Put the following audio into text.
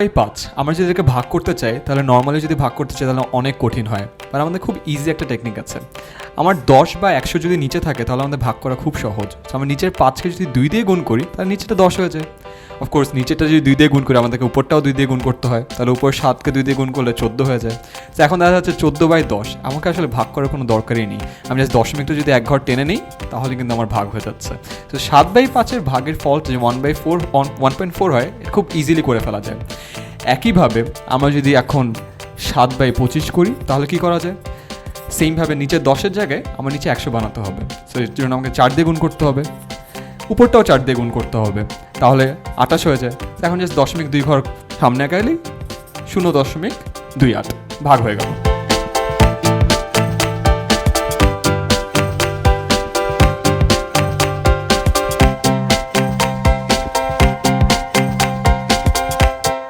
এই পাঁচ, আমরা যদি এটাকে ভাগ করতে চাই, তাহলে নর্মালি যদি ভাগ করতে চাই, তাহলে অনেক কঠিন হয়। মানে আমাদের খুব ইজি একটা টেকনিক আছে। আমার দশ বা একশো যদি নিচে থাকে, তাহলে আমাদের ভাগ করা খুব সহজ। আমরা নিচের পাঁচকে যদি দুই দিয়ে গুণ করি, তাহলে নিচেটা দশ হয়ে যায়। অফকোর্স নিচেটা যদি দুই দিয়ে গুণ করি, আমাদেরকে উপরটাও দুই দিয়ে গুণ করতে হয়, তাহলে উপর সাতকে দুই দিয়ে গুণ করলে চোদ্দ হয়ে যায়। তো এখন দেখা যাচ্ছে চোদ্দ বাই দশ, আমাকে আসলে ভাগ করার কোনো দরকারই নেই। আমি জাস্ট দশমিকটা যদি এক ঘর টেনে নিই, তাহলে কিন্তু আমার ভাগ হয়ে যাচ্ছে। তো সাত বাই পাঁচের ভাগের ফল যে one by four one point four হয় খুব ইজিলি করে ফেলা যায়। একইভাবে আমরা যদি এখন সাত বাই পঁচিশ করি, তাহলে কি করা যায়? সেমভাবে নিচে দশের জায়গায় আমার নিচে একশো বানাতে হবে। সো এর জন্য আমাকে চার দিয়ে গুণ করতে হবে। উপরটাও চার দিয়ে গুণ করতে হবে। তাহলে আটাশ হয়ে যায়। এখন জাস্ট দশমিক দুই ঘর সামনে গেলেই শূন্য দশমিক দুই আট ভাগ হয়ে গেল।